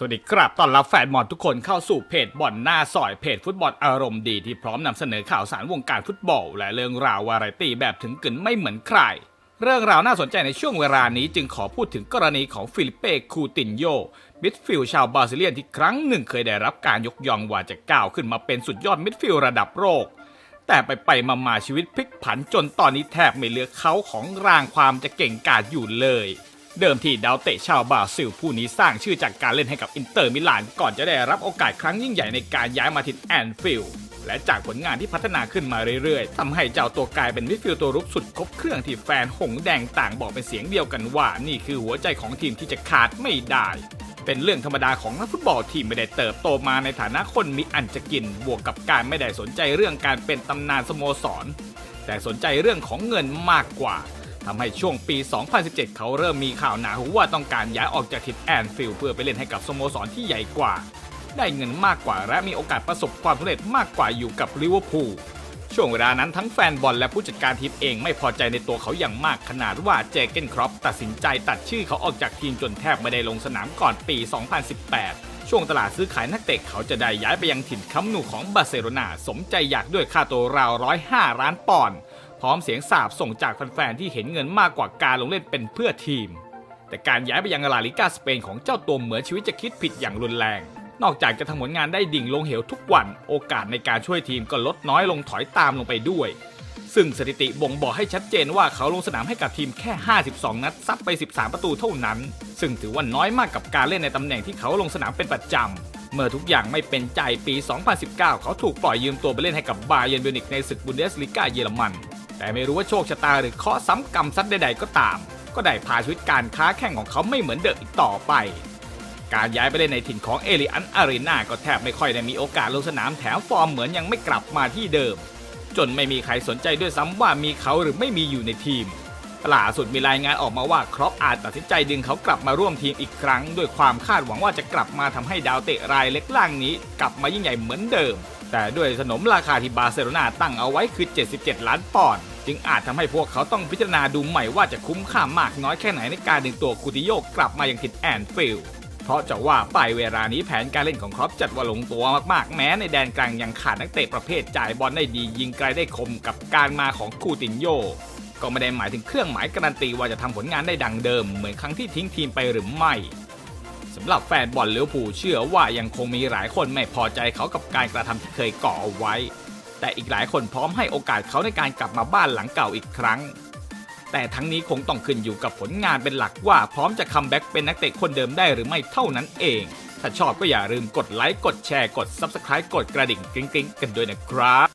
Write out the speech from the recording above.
สวัสดีครับตอนรับแฟนบอลทุกคนเข้าสู่เพจบอลหน้าซอยเพจฟุตบอลอารมณ์ดีที่พร้อมนำเสนอข่าวสารวงการฟุตบอล และเรื่องราววาไรตี้แบบถึงกึ่นไม่เหมือนใคร เรื่องราวน่าสนใจในช่วงเวลานี้จึงขอพูดถึงกรณีของฟิลิปเป้คูตินโยมิดฟิลด์ชาวบราซิเลียนที่ครั้งหนึ่งเคยได้รับการยกย่องว่าจะก้าวขึ้นมาเป็นสุดยอดมิดฟิลด์ระดับโลกแต่ไปไปมามาชีวิตพลิกผันจนตอนนี้แทบไม่เหลือเขาของรางความจะเก่งกาจอยู่เลย เดิมทีดาวเตะชาวบราซิลผู้นี้สร้างชื่อจากการเล่นให้กับอินเตอร์มิลาน ก่อนจะได้รับโอกาสครั้งยิ่งใหญ่ในการย้ายมาที่แอนฟิลด์และจากผลงานที่พัฒนาขึ้นมาเรื่อยๆทำให้เจ้าตัวกลายเป็นมิดฟิลด์ตัวรุกสุดครบเครื่องที่แฟนหงแดงต่างบอกเป็นเสียงเดียวกันว่า นี่คือหัวใจของทีมที่จะขาดไม่ได้ เป็นเรื่องธรรมดาของนักฟุตบอลที่ไม่ได้เติบโตมาในฐานะคนมีอันจะกิน บวกกับการไม่ได้สนใจเรื่องการเป็นตำนานสโมสร แต่สนใจเรื่องของเงินมากกว่า ทำให้ช่วงปี 2017 เขาเริ่มมีข่าวหนาหูว่าต้องการย้ายออกจากทิศแอนฟิลด์เพื่อไปเล่นให้กับสโมสรที่ใหญ่กว่า ได้เงินมากกว่าและมีโอกาสประสบความสำเร็จมากกว่าอยู่กับลิเวอร์พูลช่วงเวลานั้นทั้งแฟนบอลและผู้จัดการทีมเองไม่พอใจในตัวเขาอย่างมากขนาดว่าเจเกนครอปตัดสินใจตัดชื่อเขาออกจากทีมจนแทบไม่ได้ลงสนามก่อนปี 2018 ช่วงตลาดซื้อขายนักเตะเขาจะได้ย้ายไปยังถิ่นค้ำหนูของบาร์เซโลนาสมใจอยากด้วยค่าตัวราว 105 ล้านปอนด์ พร้อมเสียงสาบส่งจากแฟนๆที่เห็นเงินมากกว่าการลงเล่นเป็นเพื่อทีม แต่การย้ายไปยังลาลิกาสเปนของเจ้าตัวเหมือนชีวิตจะคิดผิดอย่างรุนแรง นอกจากจะทำผลงานได้ดิ่งลงเหวทุกวัน โอกาสในการช่วยทีมก็ลดน้อยลงถอยตามลงไปด้วย ซึ่งสถิติบ่งบอกให้ชัดเจนว่าเขาลงสนามให้กับทีมแค่ 52 นัดซัดไป 13 ประตูเท่านั้น ซึ่งถือว่าน้อยมากกับการเล่นในตำแหน่งที่เขาลงสนามเป็นประจำเมื่อทุกอย่างไม่เป็นใจปี 2019 เขาถูกปล่อยยืมตัวไปเล่นให้กับบาเยนมิวนิกในศึกบุนเดสลิกาเยอรมัน แต่ไม่รู้ว่าโชคชะตาหรือเคราะห์ซ้ำกรรมซัดใด ๆ ก็ตาม ก็ได้พาชีวิตการค้าแข่งของเขาไม่เหมือนเดิมอีกต่อไป การย้ายไปเล่นในถิ่นของเอลิอันอารีนาก็แทบไม่ค่อยได้มีโอกาสลงสนามแถมฟอร์มเหมือนยังไม่กลับมาที่เดิม จนไม่มีใครสนใจด้วยซ้ำว่ามีเขาหรือไม่มีอยู่ในทีม ล่าสุดมีรายงานออกมาว่าครอปอาจตัดสินใจดึงเขากลับมาร่วมทีมอีกครั้ง ด้วยความคาดหวังว่าจะกลับมาทำให้ดาวเตะรายเล็กล่างนี้ กลับมายิ่งใหญ่เหมือนเดิม แต่ด้วยสนมราคาที่บาร์เซโลนาตั้งเอาไว้คือ 77 ล้านปอนด์จึงอาจทำให้พวกเขาต้องพิจารณาดูใหม่ว่าจะคุ้มค่ามากน้อยแค่ไหนในการดึงตัวคูติโยกลับมายังถิ่นแอนฟิลเพราะจะว่าไปเวลานี้แผนการเล่นของครอปจัดว่าลงตัวมากๆ แม้ในแดนกลางยังขาดนักเตะประเภทจ่ายบอลได้ดียิงไกลได้คมกับการมาของคูตินโย ก็ไม่ได้หมายถึงเครื่องหมายการันตีว่าจะทำผลงานได้ดังเดิม เหมือนครั้งที่ทิ้งทีมไปหรือไม่สำหรับแฟนบอลลิเวผูเชื่อว่ายังคงมีหลายคนไม่พอใจเขากับการกระทำที่เคยก่อเอาไว้ แต่อีกหลายคนพร้อมให้โอกาสเขาในการกลับมาบ้านหลังเก่าอีกครั้ง แต่ทั้งนี้คงต้องขึ้นอยู่กับผลงานเป็นหลักว่าพร้อมจะคัมแบ็กเป็นนักเตะคนเดิมได้หรือไม่เท่านั้นเอง ถ้าชอบก็อย่าลืมกดไลค์กดแชร์กด Subscribe กดกระดิ่งกริ๊งๆ กันด้วยนะครับ